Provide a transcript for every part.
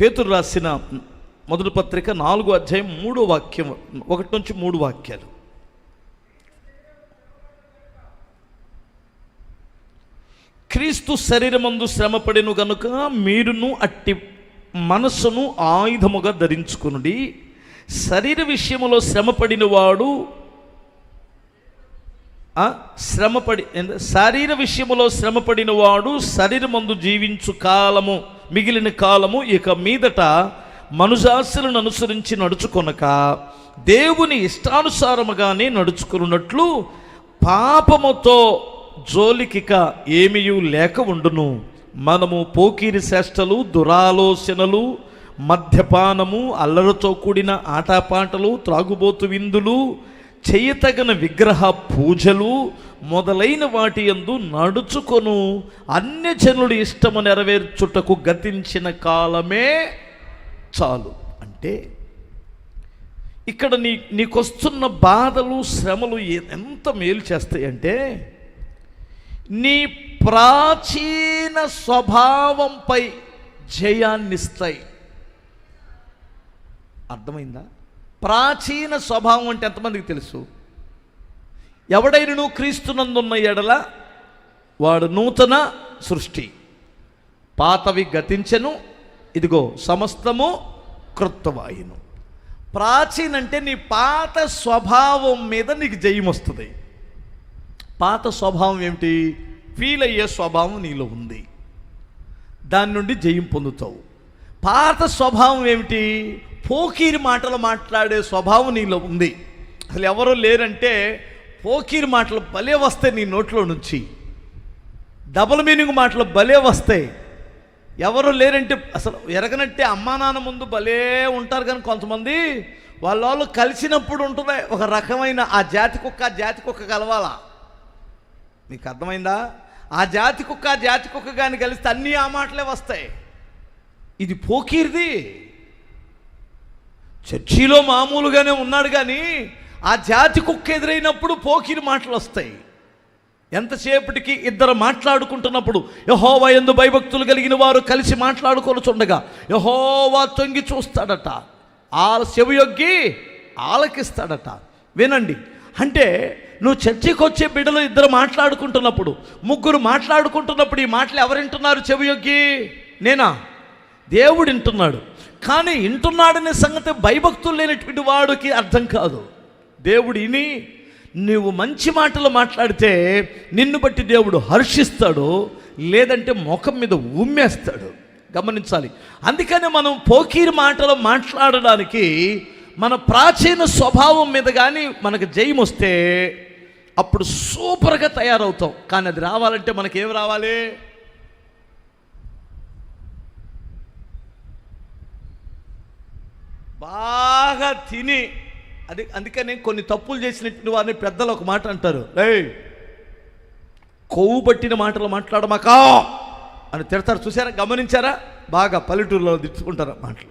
పేతురు రాసిన మొదటి పత్రిక నాలుగో అధ్యాయం మూడో వాక్యం ఒకటి నుంచి మూడు వాక్యాలు. క్రీస్తు శరీరమందు శ్రమపడిను గనుక మీరును అట్టి మనస్సును ఆయుధముగా ధరించుకునుడి. శరీర విషయంలో శ్రమపడిన వాడు శ్రమపడి శరీర విషయంలో శ్రమపడిన వాడు శరీరమందు జీవించు కాలము మిగిలిన కాలము ఇక మీదట మనుజాశలను అనుసరించి నడుచుకొనక దేవుని ఇష్టానుసారముగానే నడుచుకున్నట్లు పాపముతో జోలికిక ఏమీయూ లేక ఉండును. మనము పోకిరి చేష్టలు దురాలోచనలు మద్యపానము అల్లరితో కూడిన ఆటపాటలు త్రాగుబోతు విందులు చేయతగిన విగ్రహ పూజలు మొదలైన వాటి యందు నడుచుకొను. అన్యజనుడి ఇష్టము నెరవేర్చుటకు గతించిన కాలమే చాలు. అంటే ఇక్కడ నీ నీకొస్తున్న బాధలు శ్రమలు ఎంత మేలు చేస్తాయంటే నీ ప్రాచీన స్వభావంపై జయాన్నిస్తాయి. అర్థమైందా? ప్రాచీన స్వభావం అంటే ఎంతమందికి తెలుసు? ఎవడైనను క్రీస్తునందున్న ఎడల వాడు నూతన సృష్టి. పాతవి గతించెను ఇదిగో సమస్తము కృత్తవాయును ప్రాచీన అంటే నీ పాత స్వభావం మీద నీకు జయం వస్తుంది. పాత స్వభావం ఏమిటి? ఫీల్ అయ్యే స్వభావం నీలో ఉంది. దాని నుండి జయం పొందుతావు. పాత స్వభావం ఏమిటి? పోకీరి మాటలు మాట్లాడే స్వభావం నీలో ఉంది. అసలు ఎవరు లేరంటే పోకీర్ మాటలు భలే వస్తాయి నీ నోట్లో నుంచి. డబుల్ మీనింగ్ మాటలు భలే వస్తాయి. ఎవరు లేరంటే అసలు ఎరగనట్టే అమ్మా నాన్న ముందు భలే ఉంటారు కానీ కొంతమంది వాళ్ళ వాళ్ళు కలిసినప్పుడు ఉంటుంది ఒక రకమైన ఆ జాతి కుక్క ఆ జాతి కుక్క కలవాలా? మీకు అర్థమైందా? ఆ జాతి కుక్క ఆ జాతి కుక్క కానీ కలిస్తే అన్నీ ఆ మాటలే వస్తాయి. ఇది పోకీర్ది. చర్చిలో మామూలుగానే ఉన్నాడు కానీ ఆ జాతి కుక్క ఎదురైనప్పుడు పోకిరి మాటలు వస్తాయి. ఎంతసేపటికి ఇద్దరు మాట్లాడుకుంటున్నప్పుడు యహోవా ఎందు భయభక్తులు కలిగిన వారు కలిసి మాట్లాడుకొనుచుండగా యహోవా తొంగి చూస్తాడట. ఆ చెవియొగ్గి ఆలకిస్తాడట. వినండి. అంటే నువ్వు చర్చికి వచ్చే బిడ్డలు ఇద్దరు మాట్లాడుకుంటున్నప్పుడు ముగ్గురు మాట్లాడుకుంటున్నప్పుడు ఈ మాటలు ఎవరు వింటున్నారు చెవియొగ్గి నేనా? దేవుడు వింటున్నాడు. కానీ వింటున్నాడనే సంగతి భయభక్తులు లేనటువంటి వాడికి అర్థం కాదు. దేవుడు విని నువ్వు మంచి మాటలు మాట్లాడితే నిన్ను బట్టి దేవుడు హర్షిస్తాడు లేదంటే ముఖం మీద ఉమ్మేస్తాడు. గమనించాలి. అందుకనే మనం పోకీరి మాటలు మాట్లాడడానికి మన ప్రాచీన స్వభావం మీద కానీ మనకు జయం వస్తే అప్పుడు సూపర్గా తయారవుతాం. కానీ అది రావాలంటే మనకేం రావాలి? బాగా తిని అది అందుకనే కొన్ని తప్పులు చేసినటువంటి వారిని పెద్దలు ఒక మాట అంటారు. ఏయ్ కొవ్వు పట్టిన మాటలు మాట్లాడమాకా అని తిడతారు. చూసారా గమనించారా? బాగా పల్లెటూరులో తిట్టుకుంటారు మాటలు.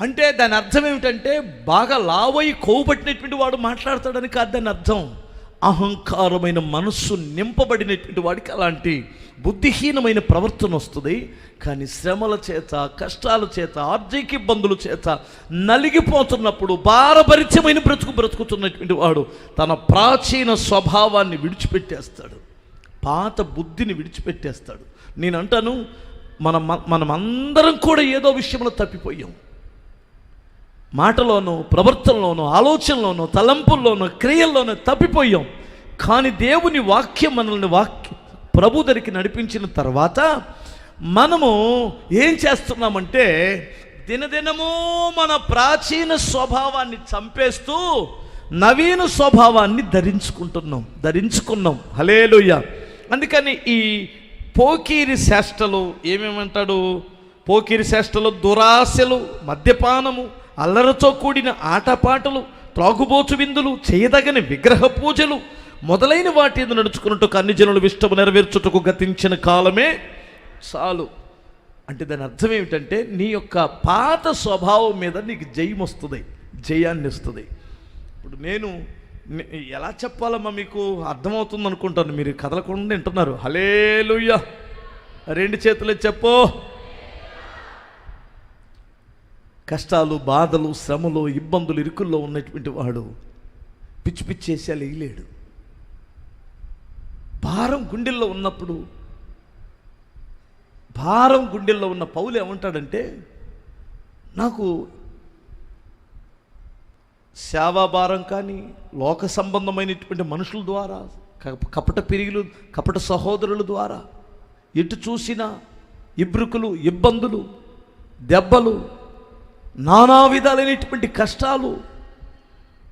అంటే దాని అర్థం ఏమిటంటే బాగా లావయి కొవ్వు పట్టినటువంటి వాడు మాట్లాడతాడని కాదు దాని అర్థం. అహంకారమైన మనస్సు నింపబడినటువంటి వాడికి అలాంటి బుద్ధిహీనమైన ప్రవర్తన వస్తుంది. కానీ శ్రమల చేత కష్టాల చేత ఆర్థిక ఇబ్బందుల చేత నలిగిపోతున్నప్పుడు భారపరిచయమైన బ్రతుకు బ్రతుకుతున్నటువంటి వాడు తన ప్రాచీన స్వభావాన్ని విడిచిపెట్టేస్తాడు. పాత బుద్ధిని విడిచిపెట్టేస్తాడు. నేను అంటాను మనం మనం అందరం కూడా ఏదో విషయంలో తప్పిపోయాం. మాటలోనూ ప్రవర్తనలోనూ ఆలోచనలోనూ తలంపుల్లోనూ క్రియల్లోనూ తప్పిపోయాం. కానీ దేవుని వాక్యం మనల్ని వాక్య ప్రభు దగ్గరికి నడిపించిన తర్వాత మనము ఏం చేస్తున్నామంటే దినదినము మన ప్రాచీన స్వభావాన్ని చంపేస్తూ నవీన స్వభావాన్ని ధరించుకుంటున్నాం ధరించుకున్నాం. హలేలుయ్య అందుకని ఈ పోకీరి శాస్త్రలు ఏమేమంటాడు? పోకిరి చేష్టలు దురాశలు మద్యపానము అల్లరతో కూడిన ఆటపాటలు త్రాగుబోచు విందులు చేయదగని విగ్రహ పూజలు మొదలైన వాటి నడుచుకున్నట్టుకు అన్ని జనులు ఇష్టము నెరవేర్చుటకు గతించిన కాలమే చాలు. అంటే దాని అర్థం ఏమిటంటే నీ యొక్క పాత స్వభావం మీద నీకు జయం వస్తుంది జయాన్ని ఇస్తుంది ఇప్పుడు నేను ఎలా చెప్పాలమ్మా మీకు? అర్థమవుతుంది అనుకుంటాను మీరు కదలకుండా వింటున్నారు. హలేలుయ్య రెండు చేతులు చెప్పు. కష్టాలు బాధలు శ్రమలు ఇబ్బందులు ఇరుకుల్లో ఉన్నటువంటి వాడు పిచ్చి పిచ్చేసి అలా వేయలేడు. భారం గుండెల్లో ఉన్నప్పుడు భారం గుండెల్లో ఉన్న పౌలు ఏమంటాడంటే నాకు సేవాభారం కానీ లోక సంబంధమైనటువంటి మనుషుల ద్వారా కపట పిరిగులు కపట సహోదరుల ద్వారా ఎటు చూసినా ఇబ్రుకులు ఇబ్బందులు దెబ్బలు నానా విధాలైనటువంటి కష్టాలు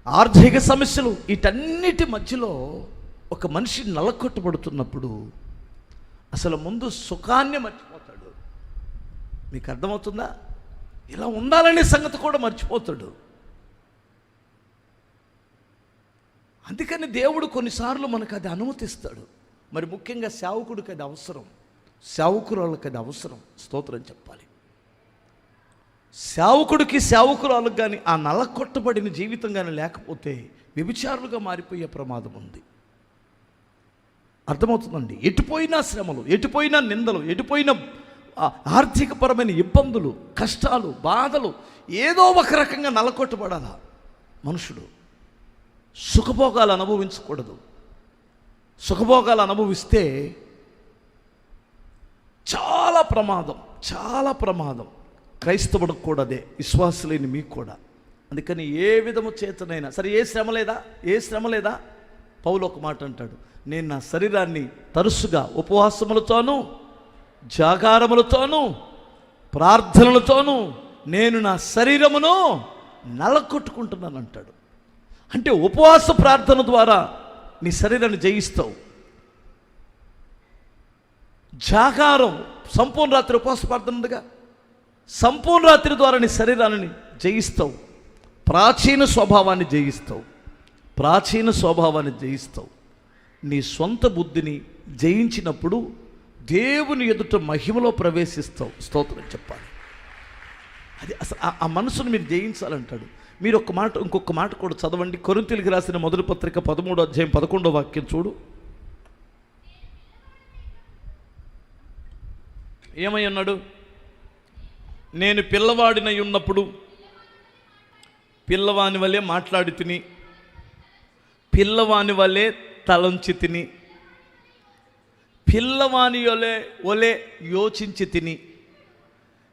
ఆర్థిక సమస్యలు వీటన్నిటి మధ్యలో ఒక మనిషి నలకొట్టబడుతున్నప్పుడు అసలు ముందు సుఖాన్ని మర్చిపోతాడు. మీకు అర్థమవుతుందా? ఇలా ఉండాలనే సంగతి కూడా మర్చిపోతాడు. అందుకని దేవుడు కొన్నిసార్లు మనకు అది అనుమతిస్తాడు. మరి ముఖ్యంగా సేవకుడికి అది అవసరం. సేవకురాళ్ళకి అది అవసరం. స్తోత్రం చెప్పాలి. సేవకుడికి సేవకురాలకు కానీ ఆ నలకొట్టబడిన జీవితం కానీ లేకపోతే వ్యభిచారులుగా మారిపోయే ప్రమాదం ఉంది. అర్థమవుతుందండి? ఎటుపోయినా శ్రమలు ఎటుపోయినా నిందలు ఎటుపోయినా ఆర్థికపరమైన ఇబ్బందులు కష్టాలు బాధలు ఏదో ఒక రకంగా నలకొట్టబడాలా మనుషుడు సుఖభోగాలు అనుభవించకూడదు. సుఖభోగాలు అనుభవిస్తే చాలా ప్రమాదం చాలా ప్రమాదం. క్రైస్తవుడికి కూడా అదే విశ్వాసులేని మీకు కూడా. అందుకని ఏ విధము చేతనైనా సరే ఏ శ్రమ లేదా? ఏ శ్రమ లేదా? పౌలు ఒక మాట అంటాడు నేను నా శరీరాన్ని తరచుగా ఉపవాసములతోనూ జాగారములతోనూ ప్రార్థనలతోనూ నేను నా శరీరమును నలకొట్టుకుంటున్నాను అంటాడు. అంటే ఉపవాస ప్రార్థన ద్వారా నీ శరీరాన్ని జయిస్తావు. జాగారం సంపూర్ణ రాత్రి ఉపవాస ప్రార్థన ఉందిగా? సంపూర్ణ రాత్రి ద్వారా నీ శరీరాన్ని జయిస్తావు. ప్రాచీన స్వభావాన్ని జయిస్తావు. ప్రాచీన స్వభావాన్ని జయిస్తావు. నీ సొంత బుద్ధిని జయించినప్పుడు దేవుని ఎదుట మహిమలో ప్రవేశిస్తావు. స్తోత్రం చెప్పాలి. అది అసలు ఆ- ఆ మనసును మీరు జయించాలంటాడు. మీరు ఒక మాట ఇంకొక మాట కూడా చదవండి. కొరింతలకు రాసిన మొదటి పత్రిక పదమూడో అధ్యాయం పదకొండో వాక్యం చూడు. ఏమై అన్నాడు నేను పిల్లవాడినై ఉన్నప్పుడు పిల్లవాని వలె మాట్లాడి తిని పిల్లవాని వలె తలంచి తిని పిల్లవాని వలె ఒలే యోచించి తిని.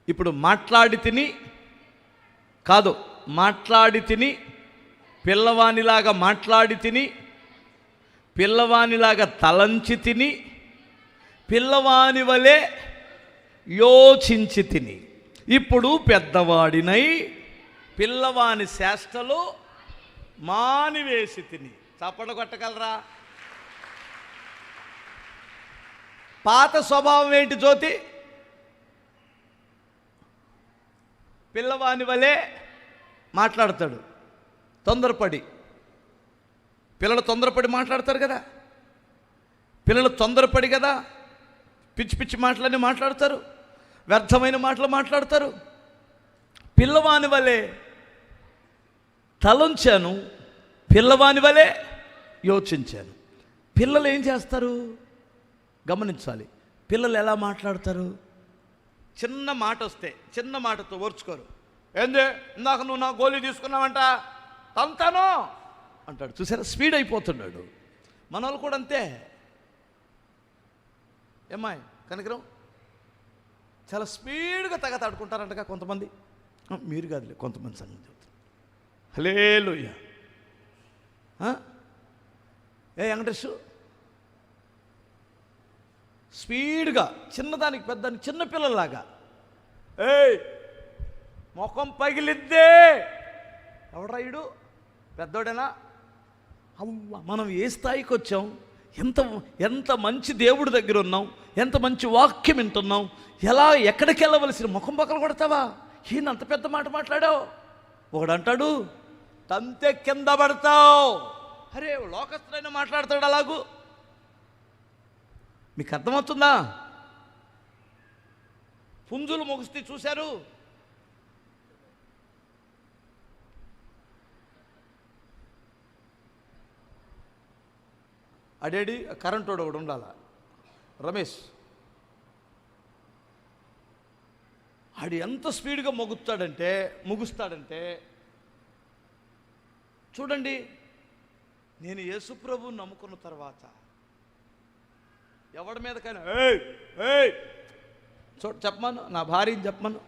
ఇప్పుడు మాట్లాడి తిని కాదు మాట్లాడి తిని పిల్లవానిలాగా మాట్లాడి తిని పిల్లవానిలాగా తలంచి తిని పిల్లవాని వలె యోచించి తిని. ఇప్పుడు పెద్దవాడినై పిల్లవాని శాస్త్రలు మానివేసి తిని. చప్పట కొట్టగలరా? పాత స్వభావం ఏంటి జ్యోతి? పిల్లవాని వలె మాట్లాడతాడు. తొందరపడి. పిల్లలు తొందరపడి మాట్లాడతారు కదా? పిల్లలు తొందరపడి కదా? పిచ్చి పిచ్చి మాటలన్నీ మాట్లాడతారు. వ్యర్థమైన మాటలు మాట్లాడతారు. పిల్లవాని వలె తలంచాను పిల్లవాని వలె యోచించాను. పిల్లలు ఏం చేస్తారు? గమనించాలి. పిల్లలు ఎలా మాట్లాడతారు? చిన్న మాట వస్తే చిన్న మాటతో ఓర్చుకోరు. ఏంది? ఇందాక నువ్వు నా గోళీ తీసుకున్నావంట? తంతాను! అంటాడు. చూసారా? స్పీడ్ అయిపోతున్నాడు. మన వాళ్ళు కూడా అంతే. ఏమ్మాయి కనకరం? చాలా స్పీడ్గా తగతాడుకుంటారంటగా కొంతమంది. మీరు కాదులే కొంతమంది సంగతి చెబుతారు హలేలుయ్య ఆ? ఏ వెంకటేష్? స్పీడ్గా చిన్నదానికి పెద్దానికి చిన్న పిల్లల్లాగా. ఏయ్ ముఖం పగిలిద్దే. ఎవడ్రాయుడు పెద్దోడేనా? అవ్వ మనం ఏ స్థాయికి వచ్చాం ఎంత ఎంత మంచి దేవుడి దగ్గర ఉన్నాం ఎంత మంచి వాక్యం వింటున్నాం ఎలా ఎక్కడికి వెళ్ళవలసిన ముఖం పక్కన కొడతావా? ఈయన అంత పెద్ద మాట మాట్లాడావు. ఒకడు అంటాడు తంతే కింద పడతావు. అరే లోకస్తులైన మాట్లాడతాడు అలాగూ? మీకు అర్థమవుతుందా? పుంజులు ముగిస్తే చూశారు. అడేడి కరెంటోడు ఒకడు ఉండాల? రమేష్. ఆడు ఎంత స్పీడ్గా మొగుస్తాడంటే ముగుస్తాడంటే చూడండి నేను యేసుప్రభు నమ్ముకున్న తర్వాత ఎవడి మీదకైనా ఏయ్ ఏయ్ చూడ చెప్పమను నా భార్యని చెప్పమను.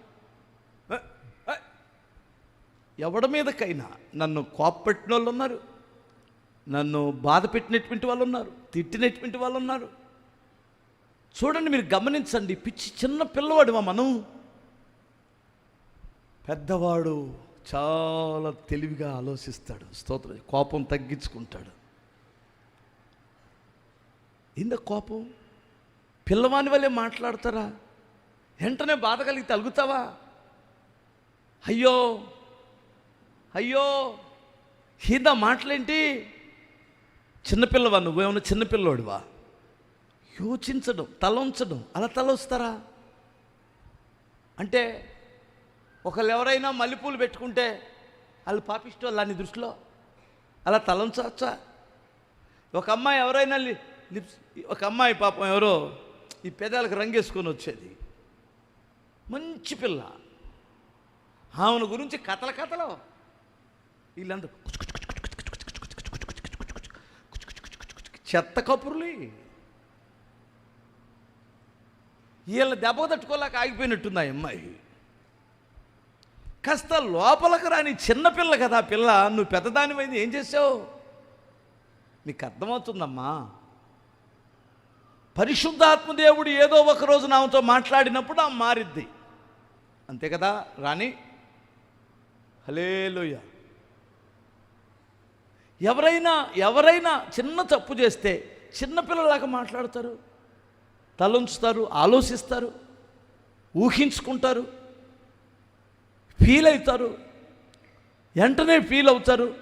ఎవడి మీదకైనా నన్ను కోప్పెట్టిన వాళ్ళు ఉన్నారు. నన్ను బాధ పెట్టినటువంటి వాళ్ళు ఉన్నారు తిట్టినటువంటి వాళ్ళు ఉన్నారు చూడండి మీరు గమనించండి పిచ్చి చిన్న పిల్లవాడు మా మనం. పెద్దవాడు చాలా తెలివిగా ఆలోచిస్తాడు స్తోత్రం కోపం తగ్గించుకుంటాడు. ఇంద కోపం? పిల్లవాని వల్లే మాట్లాడతారా? వెంటనే బాధ కలిగితే అలుగుతావా అయ్యో అయ్యో ఇంద మాటలేంటి? చిన్నపిల్లవా నువ్వేమన్నా చిన్నపిల్లోడివా? యోచించడం తల ఉంచడం అలా తలొస్తారా అంటే ఒకళ్ళు ఎవరైనా మల్లెపూలు పెట్టుకుంటే వాళ్ళు పాపిస్తూ వాళ్ళని దృష్టిలో? అలా తల ఉంచవచ్చా? ఒక అమ్మాయి ఎవరైనా లిప్స్ ఒక అమ్మాయి పాపం ఎవరో ఈ పెదాలకు రంగేసుకొని వచ్చేది. మంచి పిల్ల. ఆమెను గురించి కథల కథలు. వీళ్ళందరూ చెత్త కపురులు వీళ్ళ దెబ్బ తట్టుకోలేక ఆగిపోయినట్టుంది ఆ అమ్మాయి. కాస్త లోపలకు రాని చిన్నపిల్ల కదా పిల్ల. నువ్వు పెద్దదానిమైంది ఏం చేసావు నీకు అర్థమవుతుందమ్మా. పరిశుద్ధాత్మదేవుడు ఏదో ఒక రోజు నామతో మాట్లాడినప్పుడు ఆ మారిద్ది. అంతే కదా రాణి? హలేలుయ ఎవరైనా ఎవరైనా చిన్న తప్పు చేస్తే చిన్నపిల్లలాగా మాట్లాడతారు తలంచుతారు ఆలోచిస్తారు ఊహించుకుంటారు ఫీల్ అవుతారు వెంటనే ఫీల్ అవుతారు.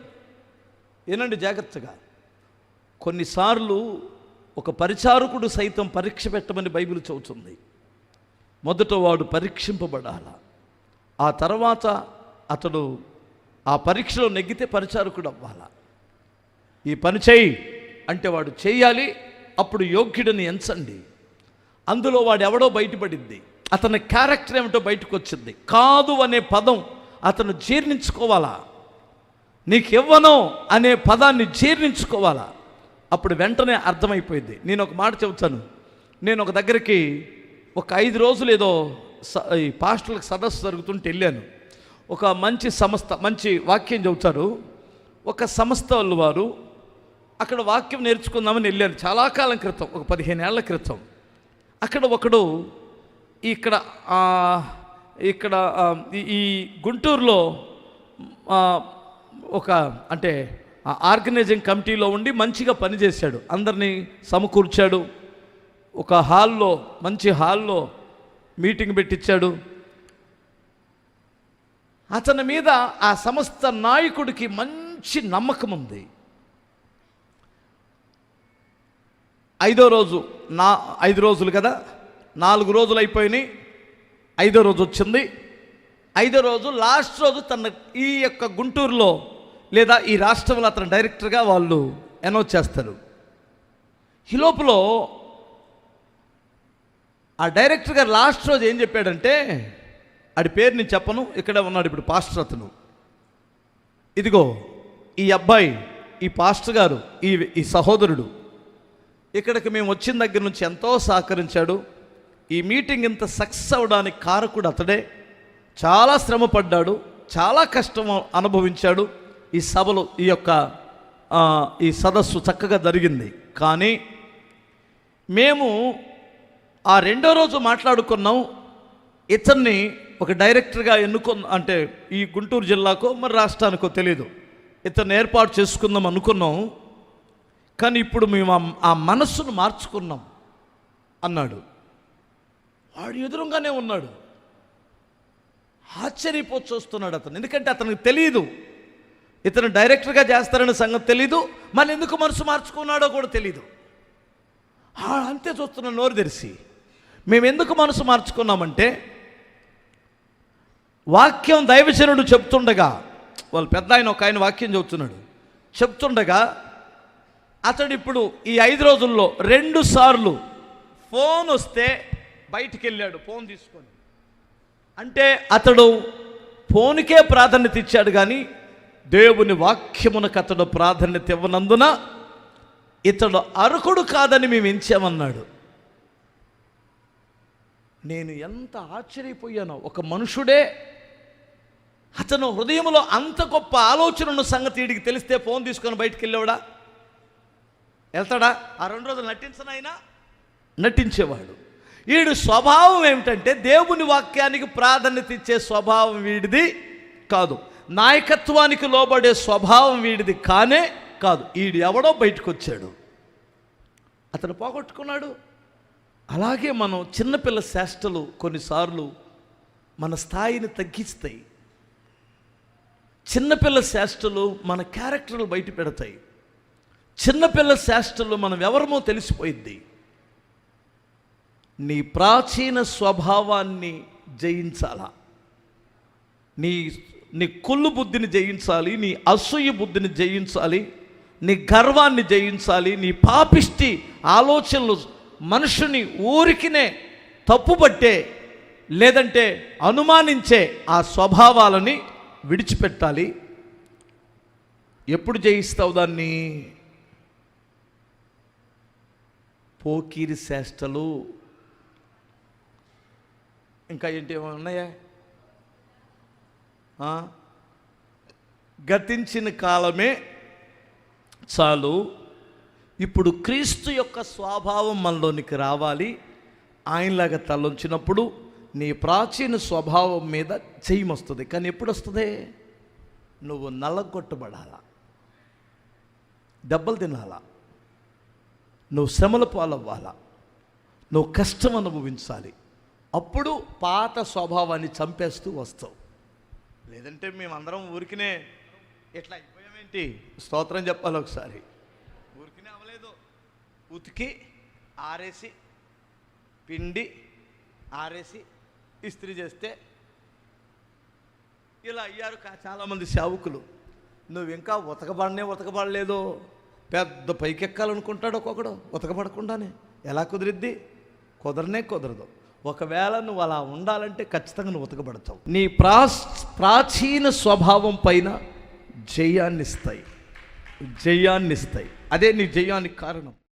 ఏనండి జాగ్రత్తగా. కొన్నిసార్లు ఒక పరిచారకుడు సైతం పరీక్ష పెట్టమని బైబిల్ చెబుతుంది. మొదట వాడు పరీక్షింపబడాల. ఆ తర్వాత అతడు ఆ పరీక్షలో నెగ్గితే పరిచారకుడు అవ్వాలా. ఈ పని చేయి. అంటే వాడు చేయాలి అప్పుడు యోగ్యుడిని ఎంచండి. అందులో వాడు ఎవడో బయటపడింది. అతని క్యారెక్టర్ ఏమిటో బయటకు వచ్చింది కాదు అనే పదం అతను జీర్ణించుకోవాలా? నీకు ఇవ్వను అనే పదాన్ని జీర్ణించుకోవాలా? అప్పుడు వెంటనే అర్థమైపోయింది. నేను ఒక మాట చెబుతాను. నేను ఒక దగ్గరికి ఒక ఐదు రోజులు ఏదో స- ఈ పాస్టర్లకు సదస్సు జరుగుతుంటే వెళ్ళాను. ఒక మంచి సంస్థ మంచి వాక్యం చెబుతారు. ఒక సంస్థ వాళ్ళు వారు అక్కడ వాక్యం నేర్చుకుందామని వెళ్ళాను. చాలా కాలం క్రితం ఒక పదిహేను ఏళ్ళ క్రితం. అక్కడ ఒకడు ఇక్కడ ఇక్కడ ఈ- గుంటూరులో ఒక అంటే ఆర్గనైజింగ్ కమిటీలో ఉండి మంచిగా పనిచేశాడు. అందరినీ సమకూర్చాడు. ఒక హాల్లో మంచి హాల్లో మీటింగ్ పెట్టించాడు అతని మీద ఆ సంస్థ నాయకుడికి మంచి నమ్మకం ఉంది ఐదో రోజు నా ఐదు రోజులు కదా? నాలుగు రోజులు అయిపోయినాయి ఐదో రోజు వచ్చింది. ఐదో రోజు లాస్ట్ రోజు తన ఈ యొక్క గుంటూరులో లేదా ఈ రాష్ట్రంలో అతను డైరెక్టర్గా వాళ్ళు అనౌన్స్ చేస్తారు. ఈ లోపల ఆ డైరెక్టర్ గారు లాస్ట్ రోజు ఏం చెప్పాడంటే ఆడి పేరు నేను చెప్పను ఇక్కడే ఉన్నాడు ఇప్పుడు పాస్టర్ అతను. ఇదిగో ఈ అబ్బాయి ఈ పాస్టర్ గారు ఈ ఈ సహోదరుడు ఇక్కడికి మేము వచ్చిన దగ్గర నుంచి ఎంతో సహకరించాడు. ఈ మీటింగ్ ఇంత సక్సెస్ అవడానికి కారకుడు అతడే. చాలా శ్రమ పడ్డాడు. చాలా కష్టం అనుభవించాడు. ఈ సభలో ఈ యొక్క ఈ సదస్సు చక్కగా జరిగింది. కానీ మేము ఆ రెండో రోజు మాట్లాడుకున్నాం. ఇతన్ని ఒక డైరెక్టర్గా ఎన్నుకున్న అంటే ఈ గుంటూరు జిల్లాకో మరి రాష్ట్రానికో తెలియదు ఇతన్ని ఏర్పాటు చేసుకుందాం అనుకున్నాం. కానీ ఇప్పుడు మేము ఆ- మనస్సును మార్చుకున్నాం అన్నాడు. వాడు ఎదురుగానే ఉన్నాడు. ఆశ్చర్యపోయి చూస్తున్నాడు అతను. ఎందుకంటే అతనికి తెలియదు ఇతను డైరెక్టర్గా చేస్తారనే సంగతి తెలీదు. మళ్ళీ ఎందుకు మనసు మార్చుకున్నాడో కూడా తెలీదు. అంతే చూస్తున్న నోరు తెరిసి మేము ఎందుకు మనసు మార్చుకున్నామంటే వాక్యం దైవచనుడు చెప్తుండగా వాళ్ళు పెద్ద ఆయన ఒక ఆయన వాక్యం చెబుతున్నాడు. చెప్తుండగా అతడు ఇప్పుడు ఈ ఐదు రోజుల్లో రెండు సార్లు ఫోన్ వస్తే బయటికి వెళ్ళాడు ఫోన్ తీసుకొని. అంటే అతడు ఫోన్కే ప్రాధాన్యత ఇచ్చాడు కానీ దేవుని వాక్యమునకు అతడు ప్రాధాన్యత ఇవ్వనందున ఇతడు అర్హుడు కాదని మేము ఎంచామన్నాడు. నేను ఎంత ఆశ్చర్యపోయానో ఒక మనుషుడే అతను హృదయంలో అంత గొప్ప ఆలోచన ఉన్న సంగతి వీడికి తెలిస్తే ఫోన్ తీసుకొని బయటికి వెళ్ళేవాడా వెళ్తాడా? ఆ రెండు రోజులు నటించనైనా? నటించేవాడు. వీడు స్వభావం ఏమిటంటే దేవుని వాక్యానికి ప్రాధాన్యత ఇచ్చే స్వభావం వీడిది కాదు. నాయకత్వానికి లోబడే స్వభావం వీడిది కానే కాదు. వీడు ఎవడో బయటకు వచ్చాడు అతను పోగొట్టుకున్నాడు. అలాగే మనం చిన్నపిల్ల చేష్టలు కొన్నిసార్లు మన స్థాయిని తగ్గిస్తాయి. చిన్నపిల్ల చేష్టలు మన క్యారెక్టర్లు బయట పెడతాయి. చిన్నపిల్ల శాస్త్రంలో మనం ఎవరమో తెలిసిపోయింది నీ ప్రాచీన స్వభావాన్ని జయించాలా. నీ నీ కుళ్ళు బుద్ధిని జయించాలి నీ అసూయ బుద్ధిని జయించాలి నీ గర్వాన్ని జయించాలి నీ పాపిష్టి ఆలోచనలు మనుషుని ఊరికినే తప్పుపట్టే లేదంటే అనుమానించే ఆ స్వభావాలని విడిచిపెట్టాలి. ఎప్పుడు జయిస్తావు దాన్ని? పోకిరి చేష్టలు ఇంకా ఏంటి ఏమైనా ఉన్నాయా? గతించిన కాలమే చాలు. ఇప్పుడు క్రీస్తు యొక్క స్వభావం మనలోనికి రావాలి. ఆయనలాగా తలొంచినప్పుడు నీ ప్రాచీన స్వభావం మీద జయం వస్తుంది కానీ ఎప్పుడు వస్తుంది నువ్వు నల్లగొట్టబడాలా? దెబ్బలు తినాలా? నువ్వు శ్రమల పాలవ్వాలా? నువ్వు కష్టం అనుభవించాలి. అప్పుడు పాత స్వభావాన్ని చంపేస్తూ వస్తావు. లేదంటే మేమందరం ఊరికినే ఎట్లా అయిపోయామేంటి? స్తోత్రం చెప్పాలి ఒకసారి. ఊరికినే అవ్వలేదు. ఉతికి ఆరేసి పిండి ఆరేసి ఇస్త్రీ చేస్తే ఇలా అయ్యారు కా- చాలామంది సేవకులు. నువ్వు ఇంకా ఉతకబడనే ఉతకబడలేదు. పెద్ద పైకెక్కాలనుకుంటాడు ఒక్కొక్కడు. ఉతకబడకుండానే. ఎలా కుదిరిద్ది? కుదరనే కుదరదు. ఒకవేళ నువ్వు అలా ఉండాలంటే ఖచ్చితంగా నువ్వు ఉతకబడతావు. నీ ప్రా ప్రాచీన స్వభావం పైన జయాన్నిస్తాయి. జయాన్నిస్తాయి. అదే నీ జయానికి కారణం.